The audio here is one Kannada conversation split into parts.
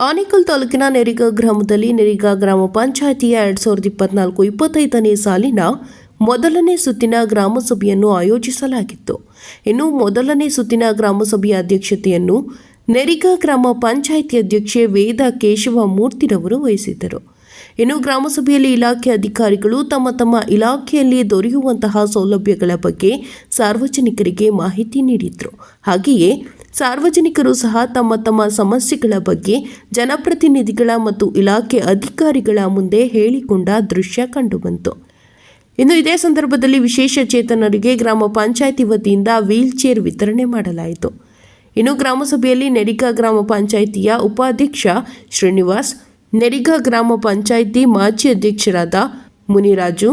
ಆನೇಕಲ್ ತಾಲೂಕಿನ ನೆರಿಗ ಗ್ರಾಮದಲ್ಲಿ ನೆರಿಗ ಗ್ರಾಮ ಪಂಚಾಯಿತಿಯ ಎರಡ್ ಸಾವಿರದ ಇಪ್ಪತ್ನಾಲ್ಕು ಇಪ್ಪತ್ತೈದನೇ ಸಾಲಿನ ಮೊದಲನೇ ಸುತ್ತಿನ ಗ್ರಾಮಸಭೆಯನ್ನು ಆಯೋಜಿಸಲಾಗಿತ್ತು. ಇನ್ನು ಮೊದಲನೇ ಸುತ್ತಿನ ಗ್ರಾಮಸಭೆಯ ಅಧ್ಯಕ್ಷತೆಯನ್ನು ನೆರಿಗ ಗ್ರಾಮ ಪಂಚಾಯಿತಿ ಅಧ್ಯಕ್ಷೆ ವೇದ ಕೇಶವ ಮೂರ್ತಿರವರು ವಹಿಸಿದ್ದರು. ಇನ್ನು ಗ್ರಾಮಸಭೆಯಲ್ಲಿ ಇಲಾಖೆ ಅಧಿಕಾರಿಗಳು ತಮ್ಮ ತಮ್ಮ ಇಲಾಖೆಯಲ್ಲಿ ದೊರೆಯುವಂತಹ ಸೌಲಭ್ಯಗಳ ಬಗ್ಗೆ ಸಾರ್ವಜನಿಕರಿಗೆ ಮಾಹಿತಿ ನೀಡಿದರು. ಹಾಗೆಯೇ ಸಾರ್ವಜನಿಕರು ಸಹ ತಮ್ಮ ತಮ್ಮ ಸಮಸ್ಯೆಗಳ ಬಗ್ಗೆ ಜನಪ್ರತಿನಿಧಿಗಳ ಮತ್ತು ಇಲಾಖೆ ಅಧಿಕಾರಿಗಳ ಮುಂದೆ ಹೇಳಿಕೊಂಡ ದೃಶ್ಯ ಕಂಡುಬಂತು. ಇನ್ನು ಇದೇ ಸಂದರ್ಭದಲ್ಲಿ ವಿಶೇಷ ಚೇತನರಿಗೆ ಗ್ರಾಮ ಪಂಚಾಯಿತಿ ವತಿಯಿಂದ ವೀಲ್ ಚೇರ್ ವಿತರಣೆ ಮಾಡಲಾಯಿತು. ಇನ್ನು ಗ್ರಾಮಸಭೆಯಲ್ಲಿ ನೆರಿಗ ಗ್ರಾಮ ಪಂಚಾಯಿತಿಯ ಉಪಾಧ್ಯಕ್ಷ ಶ್ರೀನಿವಾಸ್, ನೆರಿಗಾ ಗ್ರಾಮ ಪಂಚಾಯಿತಿ ಮಾಜಿ ಅಧ್ಯಕ್ಷರಾದ ಮುನಿರಾಜು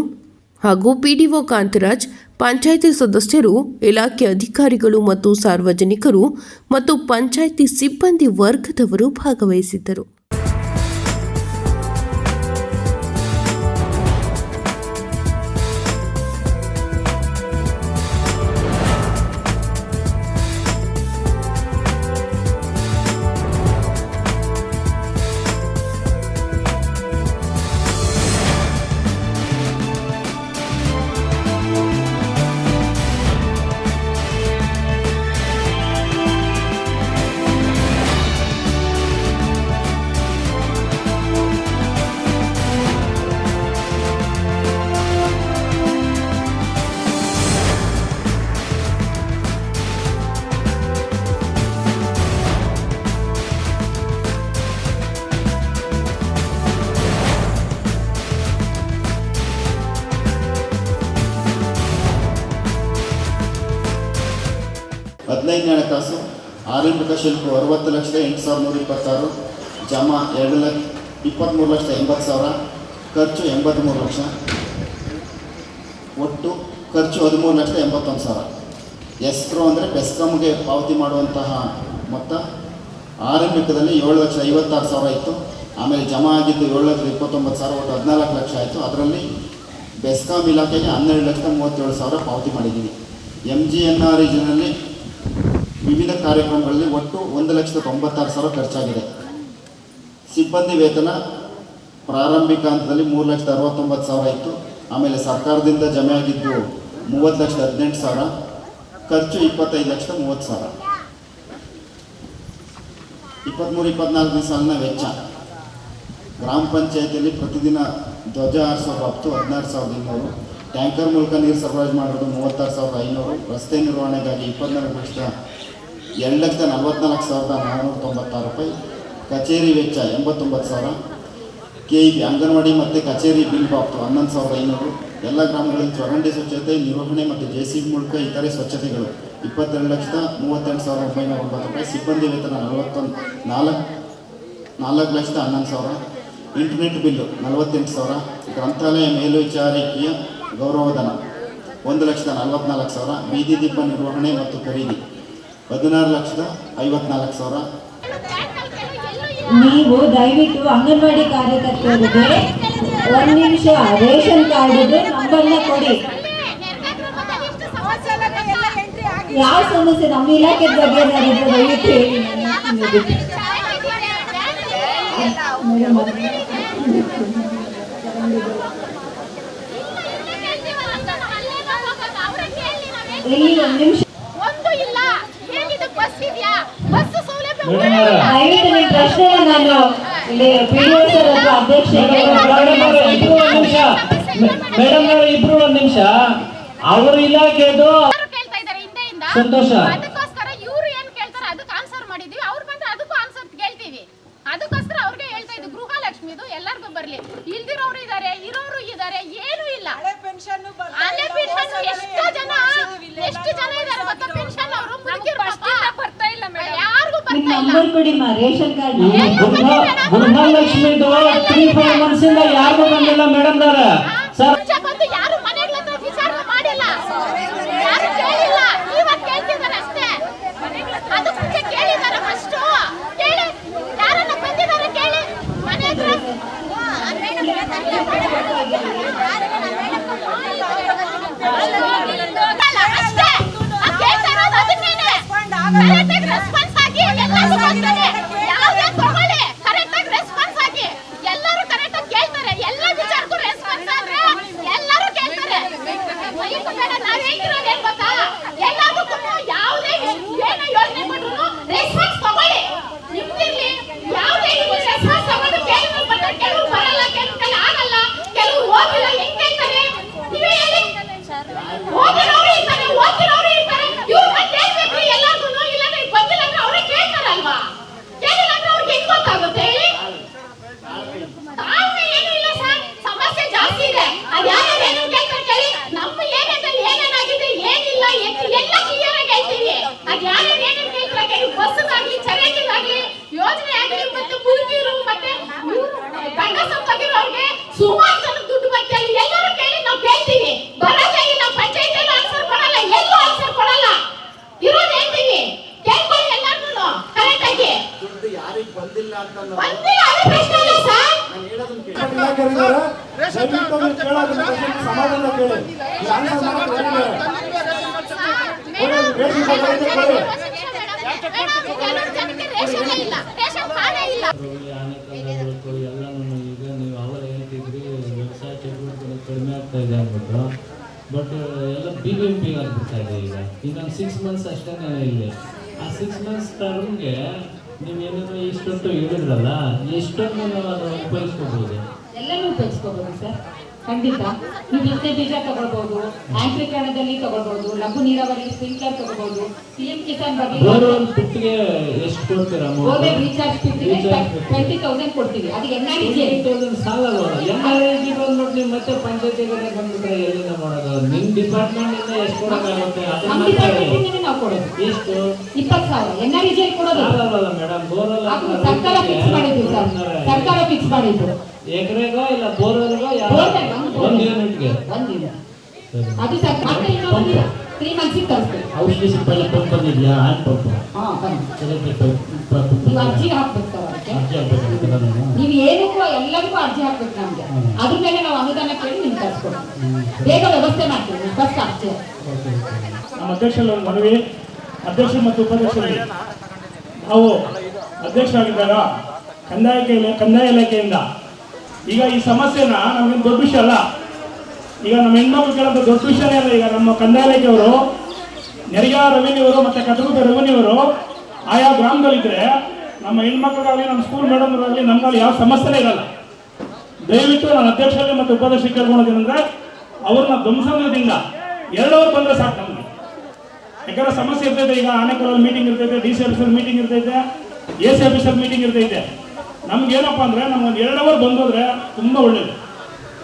ಹಾಗೂ ಪಿಡಿಒ ಕಾಂತರಾಜ್ ಪಂಚಾಯಿತಿ ಸದಸ್ಯರು ಇಲಾಖೆ ಅಧಿಕಾರಿಗಳು ಮತ್ತು ಸಾರ್ವಜನಿಕರು ಮತ್ತು ಪಂಚಾಯಿತಿ ಸಿಬ್ಬಂದಿ ವರ್ಗದವರು ಭಾಗವಹಿಸಿದ್ದರು. ಆರಂಭಿಕ ಶುಲ್ಕ ಅರವತ್ತು ಲಕ್ಷದ ಎಂಟು ಸಾವಿರದ ನೂರ ಇಪ್ಪತ್ತಾರು, ಜಮಾ ಎರಡು ಲಕ್ಷ ಇಪ್ಪತ್ತ್ಮೂರು ಲಕ್ಷದ ಎಂಬತ್ತು ಸಾವಿರ, ಖರ್ಚು ಎಂಬತ್ತ್ಮೂರು ಲಕ್ಷ, ಒಟ್ಟು ಖರ್ಚು ಹದಿಮೂರು ಲಕ್ಷದ ಎಂಬತ್ತೊಂದು ಸಾವಿರ. ಎಸ್ಕ್ರೋ ಅಂದರೆ ಬೆಸ್ಕಾಮ್ಗೆ ಪಾವತಿ ಮಾಡುವಂತಹ ಮೊತ್ತ. ಆರಂಭಿಕದಲ್ಲಿ ಏಳು ಲಕ್ಷ ಐವತ್ತಾರು ಸಾವಿರ ಇತ್ತು. ಆಮೇಲೆ ಜಮಾ ಆಗಿದ್ದು ಏಳು ಲಕ್ಷದ ಇಪ್ಪತ್ತೊಂಬತ್ತು ಸಾವಿರ, ಒಟ್ಟು ಹದಿನಾಲ್ಕು ಲಕ್ಷ ಆಯಿತು. ಅದರಲ್ಲಿ ಬೆಸ್ಕಾಮ್ ಇಲಾಖೆಗೆ ಹನ್ನೆರಡು ಲಕ್ಷದ ಮೂವತ್ತೇಳು ಸಾವಿರ ಪಾವತಿ ಮಾಡಿದ್ದೀವಿ. ಎಂ ಜಿ ಎನ್ ಆರ್ ರೀಜನಲ್ಲಿ ವಿವಿಧ ಕಾರ್ಯಕ್ರಮಗಳಲ್ಲಿ ಒಟ್ಟು ಒಂದು ಲಕ್ಷದ ತೊಂಬತ್ತಾರು ಸಾವಿರ ಖರ್ಚಾಗಿದೆ. ಸಿಬ್ಬಂದಿ ವೇತನ ಪ್ರಾರಂಭಿಕ ಹಂತದಲ್ಲಿ ಮೂರು ಲಕ್ಷದ ಅರವತ್ತೊಂಬತ್ತು ಸಾವಿರ ಇತ್ತು. ಆಮೇಲೆ ಸರ್ಕಾರದಿಂದ ಜಮೆ ಆಗಿದ್ದು ಮೂವತ್ತು ಲಕ್ಷದ ಹದಿನೆಂಟು ಸಾವಿರ, ಖರ್ಚು ಇಪ್ಪತ್ತೈದು ಲಕ್ಷದ ಮೂವತ್ತು ಸಾವಿರ. ಇಪ್ಪತ್ತ್ಮೂರು ಇಪ್ಪತ್ನಾಲ್ಕನೇ ಸಾಲಿನ ವೆಚ್ಚ. ಗ್ರಾಮ ಪಂಚಾಯತಿಯಲ್ಲಿ ಪ್ರತಿದಿನ ಧ್ವಜ ಆರು ಸಾವಿರ ಹತ್ತು, ಹದಿನಾರು ಸಾವಿರದ ಇನ್ನೂರು ಟ್ಯಾಂಕರ್ ಮೂಲಕ ನೀರು ಸರಬರಾಜು ಮಾಡೋದು ಮೂವತ್ತಾರು ಸಾವಿರದ ಐನೂರು. ರಸ್ತೆ ನಿರ್ವಹಣೆಗಾಗಿ ಇಪ್ಪತ್ನಾಲ್ಕು ಲಕ್ಷದ ಎರಡು ಲಕ್ಷದ ನಲವತ್ನಾಲ್ಕು ಸಾವಿರದ ನಾನ್ನೂರ ತೊಂಬತ್ತಾರು ರೂಪಾಯಿ. ಕಚೇರಿ ವೆಚ್ಚ ಎಂಬತ್ತೊಂಬತ್ತು ಸಾವಿರ. ಕೆ ಇ ಬಿ ಅಂಗನವಾಡಿ ಮತ್ತು ಕಚೇರಿ ಬಿಲ್ ಬಾಬ್ತು ಹನ್ನೊಂದು ಸಾವಿರದ ಐನೂರು. ಎಲ್ಲ ಗ್ರಾಮಗಳಲ್ಲಿ ಚರಂಡಿ ಸ್ವಚ್ಛತೆ, ನಿರ್ವಹಣೆ ಮತ್ತು ಜೆ ಸಿ ಬಿ ಮೂಲಕ ಇತರೆ ಸ್ವಚ್ಛತೆಗಳು. ಇಪ್ಪತ್ತೆರಡು ಲಕ್ಷದ ಮೂವತ್ತೆಂಟು ಸಾವಿರದ ಒಂಬೈನೂರ ಒಂಬತ್ತು ರೂಪಾಯಿ. ಸಿಬ್ಬಂದಿ ವೇತನ ನಲವತ್ತೊಂದು, ನಾಲ್ಕು ನಾಲ್ಕು ಲಕ್ಷದ ಹನ್ನೊಂದು ಸಾವಿರ. ಇಂಟರ್ನೆಟ್ ಬಿಲ್ಲು ನಲವತ್ತೆಂಟು ಸಾವಿರ. ಗ್ರಂಥಾಲಯ ಮೇಲ್ವಿಚಾರಕೀಯ ಗೌರವಧನ ಒಂದು ಲಕ್ಷದ ನಲವತ್ನಾಲ್ಕು ಸಾವಿರ. ಬೀದಿ ದೀಪ ನಿರ್ವಹಣೆ ಮತ್ತು ಖರೀದಿ. ಹದಿನಾರು ಲಕ್ಷದ ಐವತ್ನಾಲ್ಕು ಸಾವಿರ ನೀವು ದಯವಿಟ್ಟು ಅಂಗನವಾಡಿ ಕಾರ್ಯಕರ್ತರಿಗೆ ಒಂದು ನಿಮಿಷ ರೇಷನ್ ಕಾರ್ಡ್ ನಂಬರ್ನ ಕೊಡಿ ಯಾವ ಸಮಸ್ಯೆ ನಮ್ಮ ಇಲಾಖೆ ಬಗ್ಗೆ ಏನಾದ್ರು ದಯವಿಟ್ಟು ಹೇಳಿ ಇಲ್ಲಿ ಒಂದು ನಿಮಿಷ ಒಂದು ಇಲ್ಲ ಹೇಗಿದೆ ಬಸ್ ಇದೆಯಾ ಬಸ್ ಸೌಲಭ್ಯ ಮೇಡಮ್ ಅವರೇ. ದಯವಿಟ್ಟು ನಿಮ್ಮ ಪ್ರಶ್ನೆ ನಾನು ಇಲ್ಲಿ ಮೇಡಮ್ ಅವರೇ, ಇಬ್ರು ಒಂದ್ ನಿಮಿಷ. ಅವರು ಇಲಾಖೆದು ಇದ್ದಾರೆ? ಸಂತೋಷ. ಅದಕ್ಕೋಸ್ಕರ ಇವ್ರು ಏನ್ ಕೇಳ್ತಾರೆ? ಅದಕ್ಕೆ ಆನ್ಸರ್ ಮಾಡಿದೀವಿ. ಅವ್ರು ಬಂದ್ರೆ ಅದಕ್ಕೂ ಆನ್ಸರ್ ಕೇಳ್ತೀವಿ. ಅದಕ್ಕೋಸ್ಕರ ಅವ್ರಿಗೆ ಹೇಳ್ತಾ ಇದ್ವಿ. ಗೃಹಲಕ್ಷ್ಮಿದು ಎಲ್ಲರಿಗೂ ಬರ್ಲಿ. ಇಲ್ದಿರೋರು ಇದಾರೆ ಇರೋರು ಇದಾರೆ ಏನು ಇಲ್ಲ. ಹಳೆ ಪೆನ್ಷನ್ ಎಷ್ಟು ಜನ? ಎಷ್ಟು ಜನ ಇದಾರೆ ಗೊತ್ತಾ ಪೆನ್ಷನ್ ಅವರು ಬರ್ತಾ ಇಲ್ಲ ಯಾರಿಗೂ ನಿಮ್ಮ ಬರ್ತಾ ಇಲ್ಲ ನಂಬರ್ ಕೊಡಿ ಮಾ ration card Gurumahalakshmi three four months ಇಂದ ಯಾರು ಬಂದಿಲ್ಲ ಮೇಡಮ್ ಅವರ ಸರ್. ಮುಂಚೆ ಬಂದು ಯಾರು ಸುಮಾರು ಜನ ದುಡ್ಡು ಎಲ್ಲರೂ ಕೇಳಿ ನಾವು ಕೇಳ್ತೀವಿ ಎಲ್ಲೂ ಕೇಳ್ಕೊಳ್ಳಿ ಕರೆಕ್ಟ್ ಆಗಿ ದುಡ್ಡು ಬಂದಿಲ್ಲ ಅಂತ ಬಂದಿಲ್ಲ ಪ್ರಶ್ನೆ ಸರ್ ನಾನು ಕೇಳಿ ಸಮಾಧಾನ ಕೇಳಿ ಕಡಿಮೆ ಆಗ್ತಾ ಇದೆ ಅಂದ್ಬಿಟ್ಟು. ಬಟ್ ಎಲ್ಲ ಬಿ ಬಿ ಎಂ ಪಿ ಆಗ್ಬಿಡ್ತಾ ಇದೆ ಈಗ. ಇನ್ನೊಂದು ಸಿಕ್ಸ್ ಮಂತ್ಸ್ ಅಷ್ಟೇ ಇಲ್ಲಿ. ಆ ಸಿಕ್ಸ್ ಮಂತ್ಸ್ ಟರ್ಮ್ಗೆ ನೀವೇನೇನೋ ಇಷ್ಟೊತ್ತು ಹೇಳಿದ್ರಲ್ಲ, ಎಷ್ಟೊಂದು ನಾವು ಅದನ್ನು ಉಪಯೋಗಿಸ್ಕೋಬೋದು? ಎಲ್ಲನೂ ಉಪಯೋಗಿಸ್ಕೋಬಹುದು ಸರ್. ಖಂಡಿತ. ನೀವು ಬಿತ್ತನೆ ಬೀಜ ತಗೊಳ್ಬಹುದು ಯಾಂತ್ರೀಕರಣದಲ್ಲಿ ತಗೊಳ್ಬಹುದು ಲಘು ನೀರಾವರಿ ಸ್ಪ್ರಿಂಕ್ಲರ್ ತಗೋಬಹುದು ಪಿಎಂ ಕಿಸಾನ್ ಬಗ್ಗೆ ರೀಚಾರ್ಜ್ ಟ್ವೆಂಟಿ ತೌಸಂಡ್ ಕೊಡ್ತೀವಿ. ಅದು ಎನ್ ಆರ್ ಬಂದ್ಬಿಟ್ಟು ಮತ್ತೆ ಪಂಚಾಯತಿಗೆ ಬಂದ್ಬಿಟ್ರೆ ಎಲ್ಲಿಂದ ಮಾಡೋದು? ನಿಮ್ಮ ಡಿಪಾರ್ಟ್ಮೆಂಟ್ ಇಂದ ಎಷ್ಟು ಕೊಡೋಕ್ಕಾಗುತ್ತೆ ನಾವು ಕೊಡೋದು. ಎಷ್ಟು? ಇಪ್ಪತ್ತು ಸಾವಿರ. ಎನ್ ಆರ್ ಕೊಡೋದು. ಮೇಡಮ್ ಸರ್ಕಾರ ಫಿಕ್ಸ್ ಮಾಡಿದ್ದು ಸರ್. ಸರ್ಕಾರ ಫಿಕ್ಸ್ ಮಾಡಿದ್ದು. ಎಕರೆಗೋ ಇಲ್ಲ ಬೋರ್ವೆಲ್ಗೋ ಒಂದು ಯೂನಿಟ್ಗೆ ಅದು ಸರ್ ಮತ್ತೆ ಇನ್ನೊಂದು ತ್ರೀ ಮಂತ್ಸಿಗೆ ತರಿಸ್ತೀವಿ ಔಷಧಿ ಸಿಪ್ಪಲ್ಲಿ ಪಂಪ್ ಬಂದಿದ್ಯಾ? Hand pump? ಹಾಂ ಬನ್ನಿ. ಎಲೆಕ್ಟ್ರಿಕ್ ಪಂಪ್ ನೀವು ಅರ್ಜಿ ಹಾಕ್ಬೇಕು ಸರ್ ಅರ್ಜಿ ನೀವು ಏನಕ್ಕೂ ಎಲ್ಲದಕ್ಕೂ ಅರ್ಜಿ ಹಾಕ್ಬೇಕು ನಮ್ಗೆ. ಅದ್ರ ಮೇಲೆ ನಾವು ಅನುದಾನ ಕೇಳಿ ನಿಮ್ಗೆ ತರಿಸ್ಕೊಡ್ತೀವಿ. ಬೇಗ ವ್ಯವಸ್ಥೆ ಮಾಡ್ತೀವಿ ಫಸ್ಟ್ ಅರ್ಜಿ. ನಮ್ಮ ಒಂದು ಮನವಿ. ಅಧ್ಯಕ್ಷರು ಮತ್ತು ಉಪಾಧ್ಯಕ್ಷರಲ್ಲಿ ನಾವು ಅಧ್ಯಕ್ಷರಾಗಿದ್ದಾಗ ಕಂದಾಯ ಕಂದಾಯ ಇಲಾಖೆಯಿಂದ ಈಗ ಈ ಸಮಸ್ಯೆನ ನಮಗೇನು ದೊಡ್ಡ ವಿಷಯ ಅಲ್ಲ. ಈಗ ನಮ್ಮ ಹೆಣ್ಮಕ್ಳು ಕೇಳೋದು ದೊಡ್ಡ ವಿಷಯನೇ ಅಲ್ಲ ಈಗ ನಮ್ಮ ಕಂದಾಯ ಇಲಾಖೆಯವರು ಅವರು ಮತ್ತೆ ಕಟಗುಡ್ಡ ರೆವಿನ್ಯೂ ಅವರು ಆಯಾ ಗ್ರಾಮದಲ್ಲಿದ್ದರೆ ನಮ್ಮ ಹೆಣ್ಮಕ್ಳಿಗಾಗಲಿ, ನಮ್ಮ ಸ್ಕೂಲ್ ಮೇಡಮ್ಗಾಗಲಿ ನಮ್ಮಲ್ಲಿ ಯಾವ ಸಮಸ್ಯೆನೇ ಇರಲ್ಲ. ದಯವಿಟ್ಟು ನಾನು ಅಧ್ಯಕ್ಷರಲ್ಲಿ ಮತ್ತು ಉಪಾಧ್ಯಕ್ಷ ಕೇಳ್ಕೊಳೋದೇನೆಂದ್ರೆ ಅವ್ರನ್ನ ಧ್ವಂಸದಿಂದ ಎರಡವ್ರು ಬಂದರೆ ಸಾಕು ನಮಗೆ. ಯಾಕಂದ್ರೆ ಸಮಸ್ಯೆ ಇರ್ತೈತೆ, ಈಗ ಆನೆಕಲ್ಲಲ್ಲಿ ಮೀಟಿಂಗ್ ಇರ್ತೈತೆ ಡಿ ಸಿ ಆಫೀಸರ್ ಮೀಟಿಂಗ್ ಇರ್ತೈತೆ ಎ ಸಿ ಆಫೀಸರ್ ಮೀಟಿಂಗ್ ಇರ್ತೈತೆ. ನಮ್ಗೆ ಅಂದರೆ ನಮ್ಗೊಂದು ಎರಡು ಅವರ್ ಬಂದೋದ್ರೆ ತುಂಬಾ ಒಳ್ಳೇದು.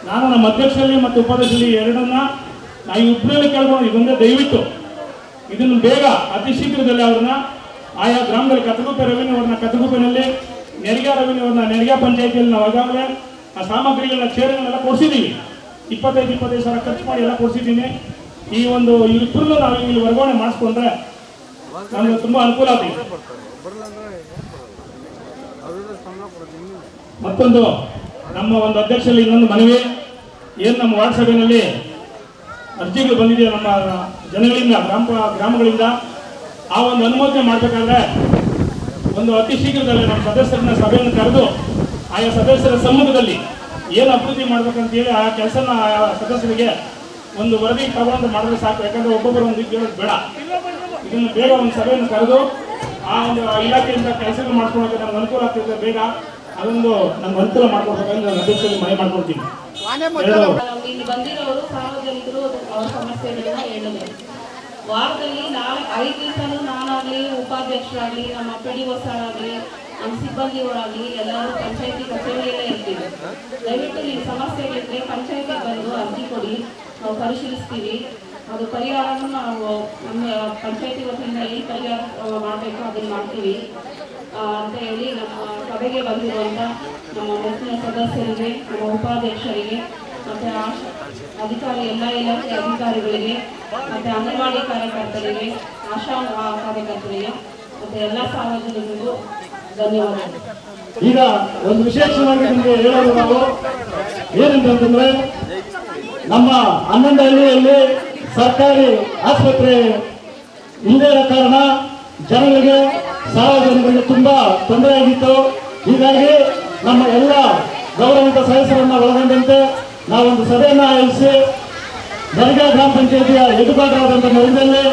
ನಾನು ನಮ್ಮ ಅಧ್ಯಕ್ಷರಲ್ಲಿ ಮತ್ತು ಉಪಾಧ್ಯಕ್ಷರಲ್ಲಿ ಎರಡನ್ನ ನಾ ಈ ಇಬ್ಬರಲ್ಲಿ ಕೇಳ್ಬೋದು ಇದೊಂದೇ ದಯವಿಟ್ಟು ಇದನ್ನು ಬೇಗ ಅತಿ ಶೀಘ್ರದಲ್ಲಿ ಅವ್ರನ್ನ ಆಯಾ ಗ್ರಾಮದಲ್ಲಿ ಕತಗುಪ್ಪೆ ರೆವಿನ್ಯೂ ಅವ್ರನ್ನ ಕತಗುಪ್ಪೆನಲ್ಲಿ ನೆರಿಗಾ ರೆವಿನ್ಯೂ ಅವ್ರನ್ನ ನೆರಿಗಾ ಪಂಚಾಯತಿಯಲ್ಲಿ ನಾವು ಈಗಾಗಲೇ ಆ ಸಾಮಗ್ರಿಗಳನ್ನ ಚೇರ್ಗಳನ್ನೆಲ್ಲ ಕೊಡಿಸಿದ್ದೀವಿ ಇಪ್ಪತ್ತೈದು ಇಪ್ಪತ್ತೈದು ಸಾವಿರ ಖರ್ಚು ಮಾಡಿ ಎಲ್ಲ ಕೊಡಿಸಿದ್ದೀನಿ ಈ ಒಂದು ಇಬ್ಬರನ್ನು ನಾವು ಇಲ್ಲಿ ವರ್ಗಾವಣೆ ಮಾಡಿಸ್ಕೊಂಡ್ರೆ ನಮಗೆ ತುಂಬ ಅನುಕೂಲ ಆಗ್ತದೆ. ಮತ್ತೊಂದು, ನಮ್ಮ ಒಂದು ಅಧ್ಯಕ್ಷರಲ್ಲಿ ಇನ್ನೊಂದು ಮನವಿ. ಏನು ನಮ್ಮ ವಾರ್ಡ್ ಸಭೆಯಲ್ಲಿ ಅರ್ಜಿಗಳು ಬಂದಿದೆ ನಮ್ಮ ಜನಗಳಿಂದ, ಗ್ರಾಮ, ಗ್ರಾಮಗಳಿಂದ? ಆ ಒಂದು ಅನುಮೋದನೆ ಮಾಡಬೇಕಾದ್ರೆ ಒಂದು ಅತಿ ಶೀಘ್ರದಲ್ಲಿ ನಮ್ಮ ಸದಸ್ಯರನ್ನ ಸಭೆಯನ್ನು ಕರೆದು, ಆಯಾ ಸದಸ್ಯರ ಸಮ್ಮುಖದಲ್ಲಿ ಏನು ಅಭಿವೃದ್ಧಿ ಮಾಡ್ಬೇಕಂತ ಹೇಳಿ ಆ ಕೆಲಸನ ಆಯಾ ಸದಸ್ಯರಿಗೆ ಒಂದು ವರದಿ ತಗೊಂಡು ಮಾಡಿದ್ರೆ ಸಾಕು. ಯಾಕಂದ್ರೆ ಒಬ್ಬೊಬ್ಬರು ಒಂದು ಬೇಡ. ಇದನ್ನು ಬೇಗ ಒಂದು ಸಭೆಯನ್ನು ಕರೆದು ಆ ಒಂದು ಇಲಾಖೆಯಿಂದ ಕೆಲಸಗಳು ಮಾಡ್ಕೊಳಕ್ಕೆ ನಮ್ಗೆ ಅನುಕೂಲ ಆಗ್ತಿದೆ ಬೇಗ ಅದೊಂದು ನಮ್ಗೆ ಅನುಕೂಲ ಮಾಡ್ಕೊಡ್ಬೇಕಂದ್ರೆ ನಾನು ಅಧ್ಯಕ್ಷರಿಗೆ ಮನೆ ಮಾಡ್ಕೊಳ್ತೀನಿ ಎರಡು. ಇಲ್ಲಿ ಬಂದಿರೋರು ಸಾರ್ವಜನಿಕರು ಅವ್ರ ಸಮಸ್ಯೆಗಳನ್ನ ಹೇಳಿದ್ರು ವಾರದಲ್ಲಿ ನಾಳೆ ಐದು ದಿವಸನೂ ನಾನಾಗ್ಲಿ ಉಪಾಧ್ಯಕ್ಷರಾಗ್ಲಿ ನಮ್ಮ ಪಿ ಡಿ ಆಗಲಿ ನಮ್ಮ ಸಿಬ್ಬಂದಿಯವರಾಗಲಿ ಎಲ್ಲರೂ ಪಂಚಾಯತಿ ಕಚೇರಿಯಲ್ಲೇ ಇರ್ತೀವಿ. ದಯವಿಟ್ಟು ನಿಮ್ಮ ಸಮಸ್ಯೆಗಳಿದ್ರೆ ಪಂಚಾಯತಿಗೆ ಬಂದು ಅರ್ಜಿ ಕೊಡಿ ನಾವು ಪರಿಶೀಲಿಸ್ತೀವಿ. ಅದು ಪರಿಹಾರವನ್ನು ನಾವು ನಮ್ಮ ಪಂಚಾಯತಿ ವತಿಯಿಂದ ಏನು ಪರಿಹಾರ ಮಾಡಬೇಕು ಅದನ್ನು ಮಾಡ್ತೀವಿ. ಅಂತ ಹೇಳಿ ನಮ್ಮ ಸಭೆಗೆ ಬಂದಿರುವಂಥ ನಮ್ಮ ಮುಖ್ಯ ಸದಸ್ಯರಿಗೆ, ನಮ್ಮ ಉಪಾಧ್ಯಕ್ಷರಿಗೆ, ಮತ್ತು ಅಧಿಕಾರಿ ಎಲ್ಲ ಇಲಾಖೆ ಅಧಿಕಾರಿಗಳಿಗೆ, ಮತ್ತು ಅಂಗನವಾಡಿ ಕಾರ್ಯಕರ್ತರಿಗೆ, ಆಶಾ ಕಾರ್ಯಕರ್ತರಿಗೆ, ಮತ್ತು ಎಲ್ಲ ಸಾರ್ವಜನಿಕರಿಗೂ ಧನ್ಯವಾದಗಳು. ಈಗ ಒಂದು ವಿಶೇಷವಾಗಿ ನಿಮಗೆ ಹೇಳೋದು ನಾವು ಏನಂತಂದ್ರೆ ನಮ್ಮ ಹನ್ನೊಂದು ಹಳ್ಳಿಯಲ್ಲಿ ಸರ್ಕಾರಿ ಆಸ್ಪತ್ರೆ ಇಲ್ಲದ ಕಾರಣ ಜನರಿಗೆ ಸಾರ್ವಜನಿಕರಿಗೆ ತುಂಬಾ ತೊಂದರೆ ಆಗಿತ್ತು. ಹೀಗಾಗಿ ನಮ್ಮ ಎಲ್ಲ ಗೌರವಿತ ಸದಸ್ಯರನ್ನ ಒಳಗೊಂಡಂತೆ ನಾವೊಂದು ಸಭೆಯನ್ನು ಆಯೋಜಿಸಿ ದರ್ಗಾ ಗ್ರಾಮ ಪಂಚಾಯತಿಯ ಎದುರುಗಾಟವಾದಂಥ ನೆಲದಲ್ಲಿ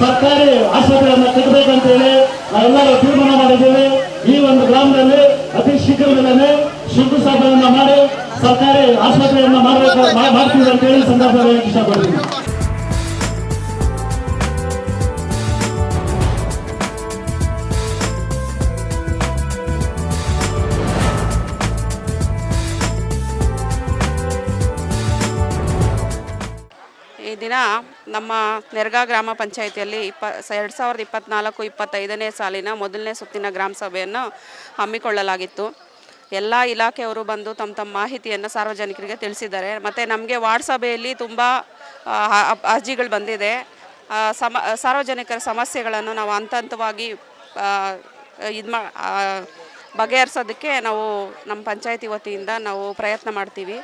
ಸರ್ಕಾರಿ ಆಸ್ಪತ್ರೆಯನ್ನು ಕಟ್ಟಬೇಕಂತೇಳಿ ನಾವೆಲ್ಲರೂ ತೀರ್ಮಾನ ಮಾಡಿದ್ದೇವೆ. ಈ ಒಂದು ಗ್ರಾಮದಲ್ಲಿ ಅತಿ ಶೀಘ್ರದಲ್ಲೇ ಶಂಕುಸ್ಥಾಪನೆಯನ್ನ ಮಾಡಿ ಸರ್ಕಾರಿ ಆಸ್ಪತ್ರೆಯನ್ನು ಮಾಡಬೇಕು ಮಾಡ್ತೀವಿ ಅಂತೇಳಿ ಸಂದರ್ಭದಲ್ಲಿ ಇಷ್ಟಪಡ್ತೀನಿ ದಿನ ನಮ್ಮ ನೆರ್ಗಾ ಗ್ರಾಮ ಪಂಚಾಯಿತಿಯಲ್ಲಿ ಇಪ್ಪ ಎರಡು ಸಾವಿರದ ಇಪ್ಪತ್ತ್ನಾಲ್ಕು ಇಪ್ಪತ್ತೈದನೇ ಸಾಲಿನ ಮೊದಲನೇ ಸುತ್ತಿನ ಗ್ರಾಮ ಸಭೆಯನ್ನು ಹಮ್ಮಿಕೊಳ್ಳಲಾಗಿತ್ತು. ಎಲ್ಲ ಇಲಾಖೆಯವರು ಬಂದು ತಮ್ಮ ತಮ್ಮ ಮಾಹಿತಿಯನ್ನು ಸಾರ್ವಜನಿಕರಿಗೆ ತಿಳಿಸಿದ್ದಾರೆ. ಮತ್ತು ನಮಗೆ ವಾರ್ಡ್ ಸಭೆಯಲ್ಲಿ ತುಂಬ ಅರ್ಜಿಗಳು ಬಂದಿದೆ. ಸಮ, ಸಾರ್ವಜನಿಕರ ಸಮಸ್ಯೆಗಳನ್ನು ನಾವು ಹಂತ ಹಂತವಾಗಿ ಇದು ಮಾ ಬಗೆಹರಿಸೋದಕ್ಕೆ ನಾವು ನಮ್ಮ ಪಂಚಾಯಿತಿ ವತಿಯಿಂದ ನಾವು ಪ್ರಯತ್ನ ಮಾಡ್ತೀವಿ.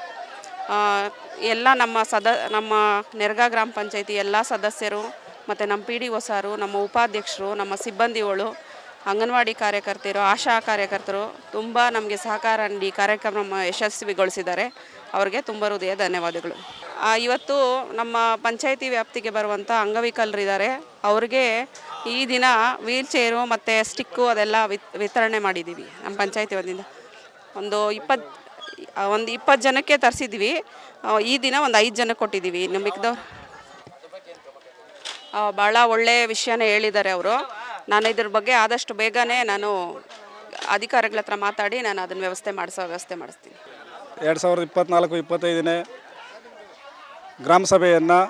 ಎಲ್ಲ ನಮ್ಮ ಸದ, ನಮ್ಮ ನೆರ್ಗಾ ಗ್ರಾಮ ಪಂಚಾಯತಿ ಎಲ್ಲ ಸದಸ್ಯರು ಮತ್ತು ನಮ್ಮ ಪಿ ಡಿ ಒ ಸಾರು, ನಮ್ಮ ಉಪಾಧ್ಯಕ್ಷರು, ನಮ್ಮ ಸಿಬ್ಬಂದಿಗಳು ಅಂಗನವಾಡಿ ಕಾರ್ಯಕರ್ತರು ಆಶಾ ಕಾರ್ಯಕರ್ತರು ತುಂಬ ನಮಗೆ ಸಹಕಾರ ನೀಡಿ ಕಾರ್ಯಕ್ರಮ ಯಶಸ್ವಿಗೊಳಿಸಿದ್ದಾರೆ. ಅವರಿಗೆ ತುಂಬ ಹೃದಯ ಧನ್ಯವಾದಗಳು. ಇವತ್ತು ನಮ್ಮ ಪಂಚಾಯಿತಿ ವ್ಯಾಪ್ತಿಗೆ ಬರುವಂಥ ಅಂಗವಿಕಲರಿದ್ದಾರೆ ಅವ್ರಿಗೆ ಈ ದಿನ ವೀಲ್ ಚೇರು ಮತ್ತು ಸ್ಟಿಕ್ಕು ಅದೆಲ್ಲ ವಿತ್, ವಿತರಣೆ ಮಾಡಿದ್ದೀವಿ ನಮ್ಮ ಪಂಚಾಯತಿ ವತಿಯಿಂದ. ಒಂದು ಇಪ್ಪತ್ತು ಒಂದು ಇಪ್ಪತ್ತು ಜನಕ್ಕೆ ತರಿಸಿದ್ವಿ. ಈ ದಿನ ಒಂದು ಐದು ಜನಕ್ಕೆ ಕೊಟ್ಟಿದ್ದೀವಿ ಇನ್ನು ಭಾಳ ಒಳ್ಳೆಯ ವಿಷಯನೇ ಹೇಳಿದ್ದಾರೆ ಅವರು. ನಾನು ಇದ್ರ ಬಗ್ಗೆ ಆದಷ್ಟು ಬೇಗನೆ ನಾನು ಅಧಿಕಾರಿಗಳ ಹತ್ರ ಮಾತಾಡಿ ನಾನು ಅದನ್ನು ವ್ಯವಸ್ಥೆ ಮಾಡಿಸೋ ವ್ಯವಸ್ಥೆ ಮಾಡಿಸ್ತೀನಿ. ಎರಡು ಸಾವಿರದ ಇಪ್ಪತ್ತ್ನಾಲ್ಕು ಇಪ್ಪತ್ತೈದನೇ ಗ್ರಾಮ ಸಭೆಯನ್ನು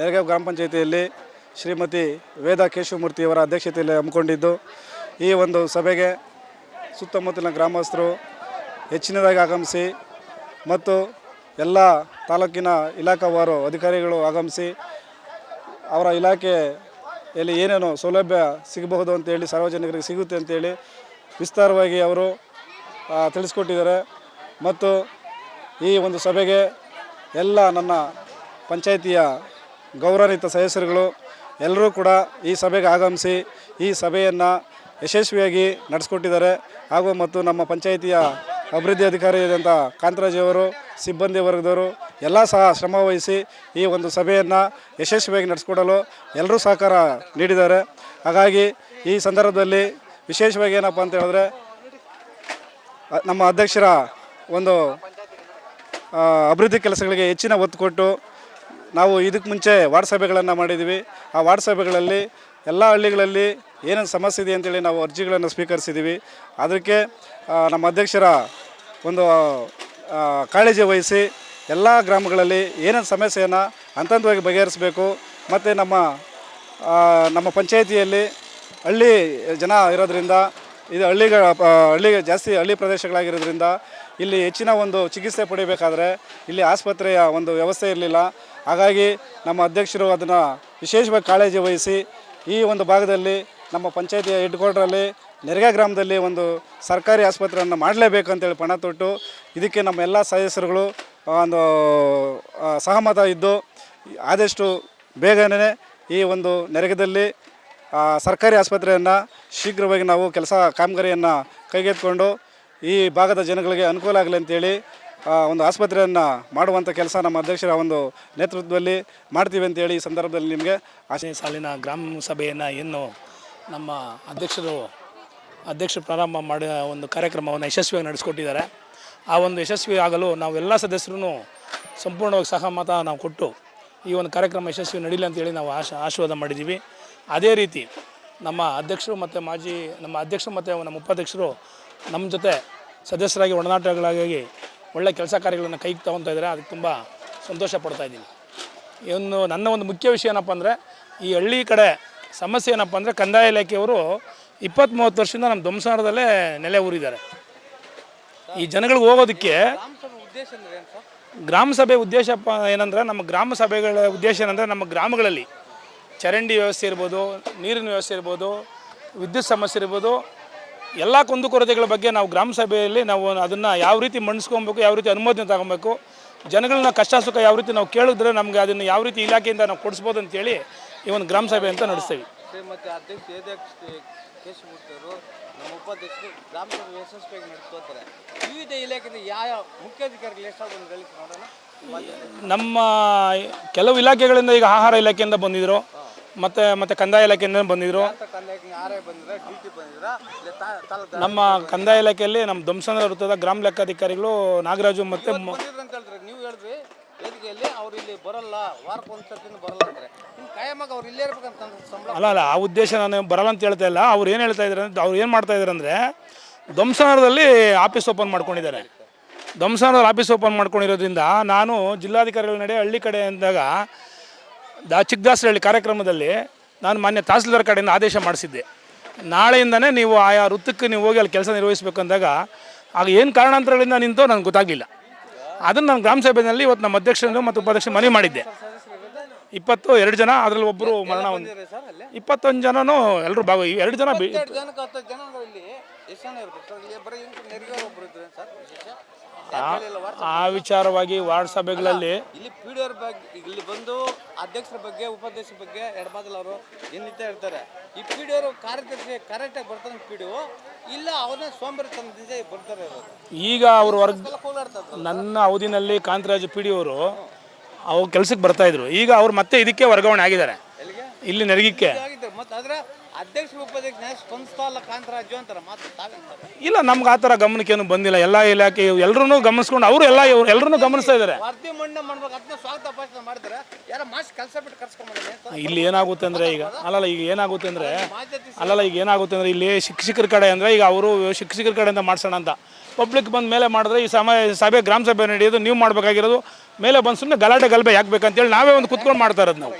ನೆರಗಾವ್ ಗ್ರಾಮ ಪಂಚಾಯಿತಿಯಲ್ಲಿ ಶ್ರೀಮತಿ ವೇದಾ ಕೇಶವಮೂರ್ತಿಯವರ ಅಧ್ಯಕ್ಷತೆಯಲ್ಲಿ ಹಮ್ಮಿಕೊಂಡಿದ್ದು. ಈ ಒಂದು ಸಭೆಗೆ ಸುತ್ತಮುತ್ತಲಿನ ಗ್ರಾಮಸ್ಥರು ಹೆಚ್ಚಿನದಾಗಿ ಆಗಮಿಸಿ ಮತ್ತು ಎಲ್ಲ ತಾಲೂಕಿನ ಇಲಾಖಾವಾರು ಅಧಿಕಾರಿಗಳು ಆಗಮಿಸಿ ಅವರ ಇಲಾಖೆಯಲ್ಲಿ ಏನೇನು ಸೌಲಭ್ಯ ಸಿಗಬಹುದು ಅಂತೇಳಿ ಸಾರ್ವಜನಿಕರಿಗೆ ಸಿಗುತ್ತೆ ಅಂತೇಳಿ ವಿಸ್ತಾರವಾಗಿ ಅವರು ತಿಳಿಸ್ಕೊಟ್ಟಿದ್ದಾರೆ. ಮತ್ತು ಈ ಒಂದು ಸಭೆಗೆ ಎಲ್ಲ ನನ್ನ ಪಂಚಾಯಿತಿಯ ಗೌರವಾನ್ವಿತ ಸದಸ್ಯರುಗಳು ಎಲ್ಲರೂ ಕೂಡ ಈ ಸಭೆಗೆ ಆಗಮಿಸಿ ಈ ಸಭೆಯನ್ನು ಯಶಸ್ವಿಯಾಗಿ ನಡೆಸ್ಕೊಟ್ಟಿದ್ದಾರೆ. ಹಾಗೂ ಮತ್ತು ನಮ್ಮ ಪಂಚಾಯಿತಿಯ ಅಭಿವೃದ್ಧಿ ಅಧಿಕಾರಿಯಾದಂಥ ಕಾಂತರಾಜಿಯವರು ಸಿಬ್ಬಂದಿ ವರ್ಗದವರು ಎಲ್ಲ ಸಹ ಶ್ರಮ ವಹಿಸಿ ಈ ಒಂದು ಸಭೆಯನ್ನು ಯಶಸ್ವಿಯಾಗಿ ನಡೆಸಿಕೊಡಲು ಎಲ್ಲರೂ ಸಹಕಾರ ನೀಡಿದ್ದಾರೆ. ಹಾಗಾಗಿ ಈ ಸಂದರ್ಭದಲ್ಲಿ ವಿಶೇಷವಾಗಿ ಏನಪ್ಪ ಅಂತ ಹೇಳಿದ್ರೆ ನಮ್ಮ ಅಧ್ಯಕ್ಷರ ಒಂದು ಅಭಿವೃದ್ಧಿ ಕೆಲಸಗಳಿಗೆ ಹೆಚ್ಚಿನ ಒತ್ತು ಕೊಟ್ಟು ನಾವು ಇದಕ್ಕೆ ಮುಂಚೆ ವಾರ್ಡ್ ಸಭೆಗಳನ್ನು ಮಾಡಿದ್ದೀವಿ ಆ ವಾರ್ಡ್ ಸಭೆಗಳಲ್ಲಿ ಎಲ್ಲ ಹಳ್ಳಿಗಳಲ್ಲಿ ಏನೇನು ಸಮಸ್ಯೆ ಇದೆ ಅಂತೇಳಿ ನಾವು ಅರ್ಜಿಗಳನ್ನು ಸ್ವೀಕರಿಸಿದ್ದೀವಿ ಅದಕ್ಕೆ ನಮ್ಮ ಅಧ್ಯಕ್ಷರ ಒಂದು ಕಾಳಜಿ ವಹಿಸಿ ಎಲ್ಲ ಗ್ರಾಮಗಳಲ್ಲಿ ಏನೇನು ಸಮಸ್ಯೆಯನ್ನು ಹಂತವಾಗಿ ಬಗೆಹರಿಸಬೇಕು, ಮತ್ತು ನಮ್ಮ ನಮ್ಮ ಪಂಚಾಯಿತಿಯಲ್ಲಿ ಹಳ್ಳಿ ಜನ ಇರೋದ್ರಿಂದ, ಇದು ಹಳ್ಳಿಗಳ ಹಳ್ಳಿಗೆ ಜಾಸ್ತಿ ಹಳ್ಳಿ ಪ್ರದೇಶಗಳಾಗಿರೋದ್ರಿಂದ ಇಲ್ಲಿ ಹೆಚ್ಚಿನ ಒಂದು ಚಿಕಿತ್ಸೆ ಪಡಿಬೇಕಾದ್ರೆ ಇಲ್ಲಿ ಆಸ್ಪತ್ರೆಯ ಒಂದು ವ್ಯವಸ್ಥೆ ಇರಲಿಲ್ಲ. ಹಾಗಾಗಿ ನಮ್ಮ ಅಧ್ಯಕ್ಷರು ಅದನ್ನು ವಿಶೇಷವಾಗಿ ಕಾಳಜಿ ವಹಿಸಿ ಈ ಒಂದು ಭಾಗದಲ್ಲಿ ನಮ್ಮ ಪಂಚಾಯತಿಯ ಹೆಡ್ ಕ್ವಾರ್ಟ್ರಲ್ಲಿ ನೆರಗ ಗ್ರಾಮದಲ್ಲಿ ಒಂದು ಸರ್ಕಾರಿ ಆಸ್ಪತ್ರೆಯನ್ನು ಮಾಡಲೇಬೇಕು ಅಂತೇಳಿ ಪಣ ತೊಟ್ಟು ಇದಕ್ಕೆ ನಮ್ಮ ಎಲ್ಲ ಸದಸ್ಯರುಗಳು ಒಂದು ಸಹಮತ ಇದ್ದು ಆದಷ್ಟು ಬೇಗನೆ ಈ ಒಂದು ನೆರಗದಲ್ಲಿ ಸರ್ಕಾರಿ ಆಸ್ಪತ್ರೆಯನ್ನು ಶೀಘ್ರವಾಗಿ ನಾವು ಕೆಲಸ ಕಾಮಗಾರಿಯನ್ನು ಕೈಗೆತ್ತಿಕೊಂಡು ಈ ಭಾಗದ ಜನಗಳಿಗೆ ಅನುಕೂಲ ಆಗಲಿ ಅಂತೇಳಿ ಒಂದು ಆಸ್ಪತ್ರೆಯನ್ನು ಮಾಡುವಂಥ ಕೆಲಸ ನಮ್ಮ ಅಧ್ಯಕ್ಷರ ಒಂದು ನೇತೃತ್ವದಲ್ಲಿ ಮಾಡ್ತೀವಿ ಅಂತೇಳಿ ಈ ಸಂದರ್ಭದಲ್ಲಿ ನಿಮಗೆ ಆಶೆ. ಆಶಯ ಸಾಲಿನ ಗ್ರಾಮ ಸಭೆಯನ್ನು ಏನು ನಮ್ಮ ಅಧ್ಯಕ್ಷರು ಅಧ್ಯಕ್ಷರು ಪ್ರಾರಂಭ ಮಾಡಿ ಒಂದು ಕಾರ್ಯಕ್ರಮವನ್ನು ಯಶಸ್ವಿಯಾಗಿ ನಡೆಸಿಕೊಟ್ಟಿದ್ದಾರೆ. ಆ ಒಂದು ಯಶಸ್ವಿ ಆಗಲು ನಾವೆಲ್ಲ ಸದಸ್ಯರು ಸಂಪೂರ್ಣವಾಗಿ ಸಹಮತ ನಾವು ಕೊಟ್ಟು ಈ ಒಂದು ಕಾರ್ಯಕ್ರಮ ಯಶಸ್ವಿ ನಡೀಲಿ ಅಂತೇಳಿ ನಾವು ಆಶ, ಆಶೀರ್ವಾದ ಮಾಡಿದ್ದೀವಿ. ಅದೇ ರೀತಿ ನಮ್ಮ ಅಧ್ಯಕ್ಷರು ಮತ್ತು ಮಾಜಿ, ನಮ್ಮ ಅಧ್ಯಕ್ಷರು ಮತ್ತು ನಮ್ಮ ಉಪಾಧ್ಯಕ್ಷರು ನಮ್ಮ ಜೊತೆ ಸದಸ್ಯರಾಗಿ ಒಡನಾಟಗಳಾಗಿ ಒಳ್ಳೆ ಕೆಲಸ ಕಾರ್ಯಗಳನ್ನು ಕೈಗೆ ತಗೊತಾ ಇದ್ದಾರೆ. ಅದಕ್ಕೆ ತುಂಬ ಸಂತೋಷ ಪಡ್ತಾ ಇದ್ದೀನಿ. ಇನ್ನು ನನ್ನ ಒಂದು ಮುಖ್ಯ ವಿಷಯ ಏನಪ್ಪ ಅಂದರೆ ಈ ಹಳ್ಳಿ ಕಡೆ ಸಮಸ್ಯೆ ಏನಪ್ಪ ಅಂದರೆ ಕಂದಾಯ ಇಲಾಖೆಯವರು ಇಪ್ಪತ್ತು ಮೂವತ್ತು ವರ್ಷದಿಂದ ನಮ್ಮ ಧ್ವಂಸಾರದಲ್ಲೇ ನೆಲೆ ಊರಿದ್ದಾರೆ. ಈ ಜನಗಳಿಗೆ ಹೋಗೋದಕ್ಕೆ ಗ್ರಾಮ ಸಭೆ ಉದ್ದೇಶ ಏನಂದರೆ ನಮ್ಮ ಗ್ರಾಮ ಸಭೆಗಳ ಉದ್ದೇಶ ಏನಂದರೆ ನಮ್ಮ ಗ್ರಾಮಗಳಲ್ಲಿ ಚರಂಡಿ ವ್ಯವಸ್ಥೆ ಇರ್ಬೋದು ನೀರಿನ ವ್ಯವಸ್ಥೆ ಇರ್ಬೋದು ವಿದ್ಯುತ್ ಸಮಸ್ಯೆ ಇರ್ಬೋದು ಎಲ್ಲ ಕುಂದುಕೊರತೆಗಳ ಬಗ್ಗೆ ನಾವು ಗ್ರಾಮ ಸಭೆಯಲ್ಲಿ ನಾವು ಅದನ್ನು ಯಾವ ರೀತಿ ಮಂಡಿಸ್ಕೊಬೇಕು ಯಾವ ರೀತಿ ಅನುಮೋದನೆ ತಗೊಬೇಕು ಜನಗಳನ್ನ ಕಷ್ಟ ಸುಖ ಯಾವ ರೀತಿ ನಾವು ಕೇಳಿದ್ರೆ ನಮಗೆ ಅದನ್ನು ಯಾವ ರೀತಿ ಇಲಾಖೆಯಿಂದ ನಾವು ಕೊಡಿಸ್ಬೋದು ಅಂತೇಳಿ ಈ ಒಂದು ಗ್ರಾಮ ಸಭೆ ಅಂತ ನಡೆಸ್ತೀವಿ. ಕೇಶಮೂರ್ತಿಯವರು ನಮ್ಮ ಉಪಾಧ್ಯಕ್ಷರು ಗ್ರಾಮ ಸಭೆ ಯಶಸ್ವಿಯಾಗಿ ನಡೆಸ್ಕೋತಾರೆ. ವಿವಿಧ ಇಲಾಖೆಯಿಂದ ಯಾವ ಮುಖ್ಯ ಅಧಿಕಾರಿಗಳು ಎಷ್ಟಾಗ ಒಂದು ಹೇಳಿದ್ರು ನೋಡೋಣ? ನಮ್ಮ ಕೆಲವು ಇಲಾಖೆಗಳಿಂದ ಈಗ ಆಹಾರ ಇಲಾಖೆಯಿಂದ ಬಂದಿದ್ರು. ಮತ್ತೆ ಮತ್ತೆ ಕಂದಾಯ ಇಲಾಖೆಯಿಂದ ಬಂದಿದ್ರು. ನಮ್ಮ ಕಂದಾಯ ಇಲಾಖೆಯಲ್ಲಿ ನಮ್ಮ ಧ್ವಂಸನ ವೃತ್ತದ ಗ್ರಾಮ ಲೆಕ್ಕಾಧಿಕಾರಿಗಳು ನಾಗರಾಜು ಮತ್ತು ಅವ್ರು ಇಲ್ಲಿ ಬರಲ್ಲ, ವಾರಕ್ಕೆ ಬರಲ್ಲ ಅಂದ್ರೆ ಅವ್ರು ಇಲ್ಲೇ ಇರ್ಬೇಕಂತ ಸಂಬಳ ಅಲ್ಲ ಅಲ್ಲ, ಆ ಉದ್ದೇಶ ನಾನು ಬರಲ್ಲ ಅಂತ ಹೇಳ್ತಾ ಇಲ್ಲ. ಅವ್ರು ಏನು ಹೇಳ್ತಾ ಇದ್ದಾರೆ ಅಂದ್ರೆ, ಅವ್ರು ಏನು ಮಾಡ್ತಾ ಇದ್ದಾರೆ ಅಂದರೆ ಧ್ವಂಸನದಲ್ಲಿ ಆಫೀಸ್ ಓಪನ್ ಮಾಡ್ಕೊಂಡಿದ್ದಾರೆ. ಧ್ವಂಸನದಲ್ಲಿ ಆಫೀಸ್ ಓಪನ್ ಮಾಡ್ಕೊಂಡಿರೋದ್ರಿಂದ ನಾನು ಜಿಲ್ಲಾಧಿಕಾರಿಗಳ ನಡೆ ಹಳ್ಳಿ ಕಡೆ ಅಂದಾಗ, ದಾ ಚಿಕ್ಕದಾಸರಹಳ್ಳಿ ಕಾರ್ಯಕ್ರಮದಲ್ಲಿ ನಾನು ಮಾನ್ಯ ತಹಸೀಲ್ದಾರ್ ಕಡೆಯಿಂದ ಆದೇಶ ಮಾಡಿಸಿದ್ದೆ. ನಾಳೆಯಿಂದನೇ ನೀವು ಆಯಾ ವೃತ್ತಕ್ಕೆ ನೀವು ಹೋಗಿ ಅಲ್ಲಿ ಕೆಲಸ ನಿರ್ವಹಿಸಬೇಕಂದಾಗ ಆಗ ಏನು ಕಾರಣಾಂತರಗಳಿಂದ ನಿಂತೋ ನನಗೆ ಗೊತ್ತಾಗಲಿಲ್ಲ. ಅದನ್ನು ನಾನು ಗ್ರಾಮ ಸಭೆಯಲ್ಲಿ ಇವತ್ತು ನಮ್ಮ ಅಧ್ಯಕ್ಷರು ಮತ್ತು ಉಪಾಧ್ಯಕ್ಷರು ಮನವಿ ಮಾಡಿದ್ದೆ. ಇಪ್ಪತ್ತು ಎರಡು ಜನ ಅದರಲ್ಲಿ ಒಬ್ಬರು ಮರಣ ಹೊಂದಿ ಇಪ್ಪತ್ತೊಂದು ಜನನು ಎಲ್ಲರೂ ಭಾಗ ಎರಡು ಜನ ಬಿ- ಎರಡು ಜನಕ್ಕೆ ಹತ್ತು ಜನ ಅಂದ್ರೆ ಇಲ್ಲಿ ಎಷ್ಟು ಜನ ಇರ್ಬೇಕು ಸರ್? ಇಲ್ಲಿ ಬರೀ ಇಂಟು ನೆರಿಗೆ ಒಬ್ಬರು ಇದ್ರೆ ಸರ್ ವಿಶೇಷ? ಯಾಕ್ ಹೇಳಿಲ್ಲ ವಾಟ್ಸಪ್ ಆ ವಿಚಾರವಾಗಿ ವಾರ್ಡ್ ಸಭೆಗಳಲ್ಲಿ ಇಲ್ಲಿ ಪಿ ಡಿ ಅವ್ರ ಬಗ್ಗೆ ಇಲ್ಲಿ ಬಂದು ಅಧ್ಯಕ್ಷರ ಬಗ್ಗೆ ಉಪಾಧ್ಯಕ್ಷರ ಬಗ್ಗೆ ಎಡಬಾದಲ್ ಅವರು ಏನಿತ್ತ ಇರ್ತಾರೆ ಈ ಪಿ ಡಿ ಅವರು ಕಾರ್ಯದರ್ಶಿ ಕರೆಕ್ಟಾಗಿ ಬರ್ತಾರೆ ಪಿ ಡಿ ಇಲ್ಲ ಅವ್ರನ್ನ ಸೋಂಬೇರಿತನದಿಂದ ಬರ್ತಾರೆ ಈಗ ಅವ್ರ ವರ್ಗ ನನ್ನ ಅವಧಿನಲ್ಲಿ ಕಾಂತರಾಜ್ ಪಿ ಡಿ ಅವರು ಅವ್ರು ಕೆಲಸಕ್ಕೆ ಬರ್ತಾ ಇದ್ರು. ಈಗ ಅವ್ರು ಮತ್ತೆ ಇದಕ್ಕೆ ವರ್ಗಾವಣೆ ಆಗಿದ್ದಾರೆ. ಇಲ್ಲಿ ನೆರಗಿಕ್ಕೆ. ಮತ್ತೆ ಆದ್ರೆ ಅಧ್ಯಕ್ಷ ಉಪಾಧ್ಯಕ್ಷ ಸ್ಪಂದಿಸ್ತಾ ಇಲ್ಲ ಕಾಂತರಾಜು ಅಂತಾರೆ ಮಾತು ತಾವಂತಾರೆ? ಇಲ್ಲ ನಮ್ಗೆ ಆ ಥರ ಗಮನಕ್ಕೇನು ಬಂದಿಲ್ಲ. ಎಲ್ಲ ಇಲಾಖೆ ಎಲ್ಲರೂ ಗಮನಿಸ್ಕೊಂಡು ಅವರು ಎಲ್ಲ ಎಲ್ಲರೂ ಗಮನಿಸ್ತಾ ಇದ್ದಾರೆ ವರದಿ ಮಣ್ಣೆ ಮಾಡ್ಬೇಕು ಅದನ್ನ ಸ್ವಾಗತ ಭಾಷಣ ಯಾರೋ ಮಾಸ್ ಕೆಲಸ ಬಿಟ್ಟು ಕರ್ಸ್ಕೊಂಡ್ಬಂದ್ರೆ ಇಲ್ಲಿ ಏನಾಗುತ್ತೆ ಅಂದರೆ ಈಗ ಅಲ್ಲಲ್ಲ ಈಗ ಏನಾಗುತ್ತೆ ಅಂದರೆ ಅಲ್ಲಲ್ಲ ಈಗ ಏನಾಗುತ್ತೆ ಅಂದರೆ ಇಲ್ಲಿ ಶಿಕ್ಷಕರ ಕಡೆ ಅಂದರೆ ಈಗ ಅವರು ಶಿಕ್ಷಕರ ಕಡೆಯಿಂದ ಮಾಡ್ಸೋಣ ಅಂತ. ಪಬ್ಲಿಕ್ ಬಂದ ಮೇಲೆ ಮಾಡಿದ್ರೆ ಈ ಸಮಯ ಸಭೆ ಗ್ರಾಮ ಸಭೆ ನಡೆಯೋದು ನೀವು ಮಾಡಬೇಕಾಗಿರೋದು. ಮೇಲೆ ಬಂದು ಸುಮ್ಮನೆ ಗಲಾಟೆ ಗಲಭೆ ಯಾಕೆ ಬೇಕಂತೇಳಿ ನಾವೇ ಒಂದು ಕುತ್ಕೊಂಡು ಮಾಡ್ತಾ ಇರೋದು ನಾವು.